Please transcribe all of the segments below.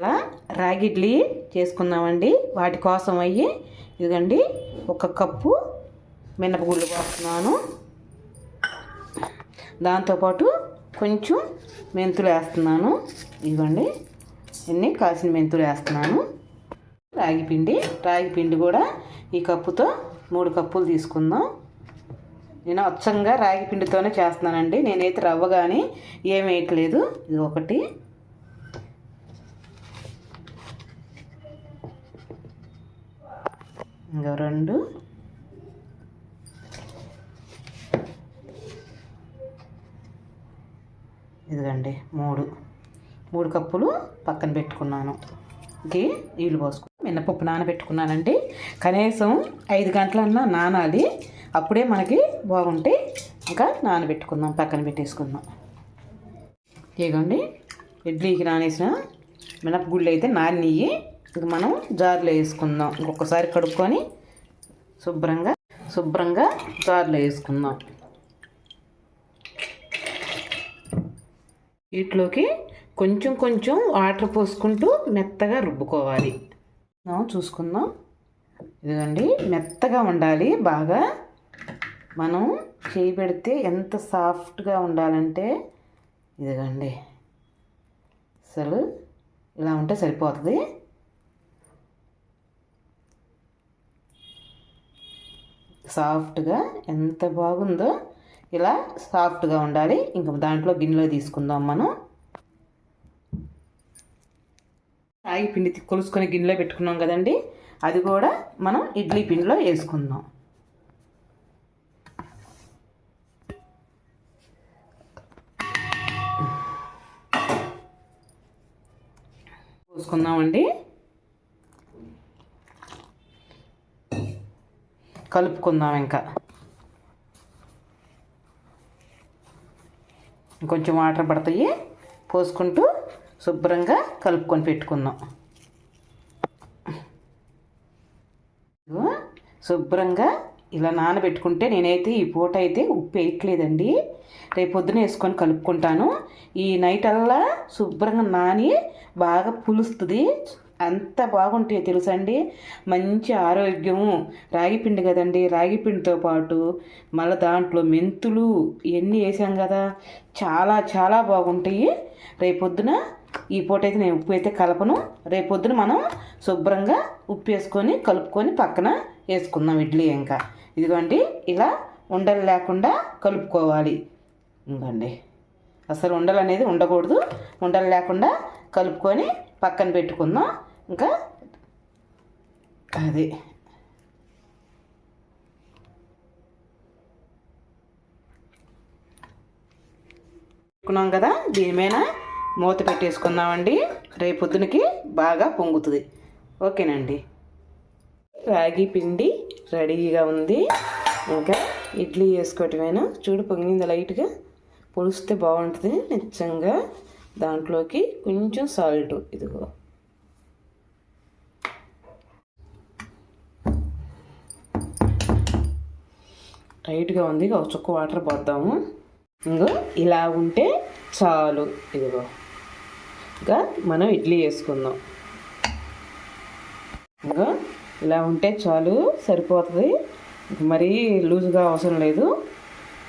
అలా రాగి ఇడ్లీ చేసుకుందామండి. వాటి కోసం అయ్యి ఇదిగండి ఒక కప్పు మినపగుళ్ళు పోస్తున్నాను. దాంతోపాటు కొంచెం మెంతులు వేస్తున్నాను. ఇదిగోండి ఇన్ని కాసిన మెంతులు వేస్తున్నాను. రాగి పిండి రాగి పిండి కూడా ఈ కప్పుతో మూడు కప్పులు తీసుకుందాం. నేను అచ్చంగా రాగి పిండితోనే చేస్తున్నానండి. నేనైతే రవ్వ కానీ ఏమి వేయట్లేదు. ఇది ఒకటి. ఇంకా రెండు. ఇదిగండి మూడు. మూడు కప్పులు పక్కన పెట్టుకున్నాను. ఇంకే నీళ్ళు పోసుకుని మినపప్పు నానబెట్టుకున్నానండి. కనీసం ఐదు గంటలన్నా నానాలి. అప్పుడే మనకి బాగుంటే ఇంకా నానబెట్టుకుందాం పక్కన పెట్టేసుకుందాం. ఇదిగోండి ఇడ్లీకి నానేసిన మినపగుళ్ళు అయితే నానియ్యి ఇంక మనం జార్లో వేసుకుందాం. ఇంకొకసారి కడుక్కొని శుభ్రంగా శుభ్రంగా జార్లో వేసుకుందాం. వీటిలోకి కొంచెం కొంచెం వాటర్ పోసుకుంటూ మెత్తగా రుబ్బుకోవాలి. చూసుకుందాం. ఇదిగోండి మెత్తగా ఉండాలి. బాగా మనం చేయి పెడితే ఎంత సాఫ్ట్గా ఉండాలంటే ఇదిగోండి. అసలు ఇలా ఉంటే సరిపోతుంది. సాఫ్ట్గా ఎంత బాగుందో ఇలా సాఫ్ట్గా ఉండాలి. ఇంక దాంట్లో గిన్నెలో తీసుకుందాం మనం. రాగి పిండి కొలుసుకొని గిన్నెలో పెట్టుకున్నాం కదండి. అది కూడా మనం ఇడ్లీ పిండిలో వేసుకుందాం. పోసుకుందామండి కలుపుకుందాం ఇంకా. కొంచెం వాటర్ పడతాయి. పోసుకుంటూ శుభ్రంగా కలుపుకొని పెట్టుకుందాం. శుభ్రంగా ఇలా నానబెట్టుకుంటే నేనైతే ఈ పూట అయితే ఉప్పు వేయట్లేదండి. రేపు పొద్దున వేసుకొని కలుపుకుంటాను. ఈ నైట్ అల్లా శుభ్రంగా నాని బాగా పులుస్తుంది. అంత బాగుంటాయి తెలుసండి. మంచి ఆరోగ్యము రాగిపిండి కదండి రాగిపిండితో పాటు మళ్ళీ దాంట్లో మెంతులు ఇవన్నీ వేసాం కదా. చాలా చాలా బాగుంటాయి. రేపొద్దున ఈ పూట అయితే నేను ఉప్పు అయితే కలపను. రేపొద్దున మనం శుభ్రంగా ఉప్పు వేసుకొని కలుపుకొని పక్కన వేసుకుందాం ఇడ్లీ ఇంకా. ఇదిగోండి ఇలా ఉండలు లేకుండా కలుపుకోవాలి. ఇంకండి అసలు ఉండలు అనేది ఉండకూడదు. ఉండలు లేకుండా కలుపుకొని పక్కన పెట్టుకుందాం. ఇంకా? అది. పెట్టుకున్నాం కదా దీని మీద మూత పెట్టేసుకుందామండి. రేపు పొద్దునకి బాగా పొంగుతుంది. ఓకేనండి. రాగి పిండి రెడీగా ఉంది. ఇంకా ఇడ్లీ వేసుకోవటమేనా? చూడు పొంగింది లైట్గా. పులిస్తే బాగుంటుంది నిచ్చంగా దాంట్లోకి కొంచెం సాల్ట్ ఇదిగో. టైట్గా ఉంది. ఒక చుక్క వాటర్ పోద్దాము. ఇంకో ఇలా ఉంటే చాలు. ఇదిగో. ఇంకా మనం ఇడ్లీ వేసుకుందాం. ఇంకా ఇలా ఉంటే చాలు. సరిపోతుంది. మరీ లూజుగా అవసరం లేదు.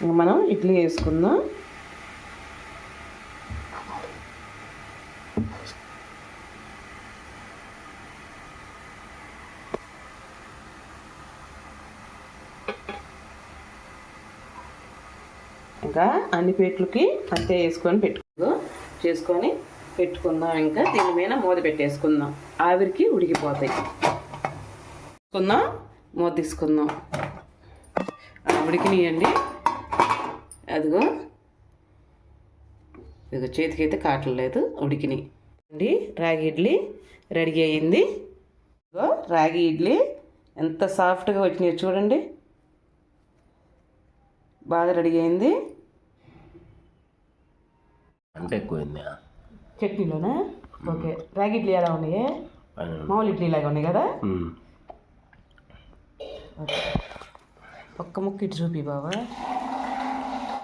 మనం ఇడ్లీ వేసుకుందాం. ఇంకా అన్ని ప్లేట్లకి అంతే వేసుకొని పెట్టుకో చేసుకొని పెట్టుకుందాం. ఇంకా దీని మీద మూత పెట్టేసుకుందాం. ఆవిరికి ఉడికిపోతాయి. తీసుకుందాం మూత తీసుకుందాం. ఉడికినాయండి. అదిగో. ఇదిగో చేతికైతే కాటలేదు ఉడికినాయి. అండి రాగి ఇడ్లీ రెడీ అయ్యింది ఇదిగో రాగి ఇడ్లీ ఎంత సాఫ్ట్గా వచ్చినాయో చూడండి. బాగా రెడీ అయింది. అంటే ఎక్కువైంది చట్నీలోనా? ఓకే. రాగి ఇడ్లీ ఎలా ఉన్నాయి? మామూలు ఇడ్లీ లాగా ఉన్నాయి కదా? ఒక్క ముక్క ఇటు చూపి బావా.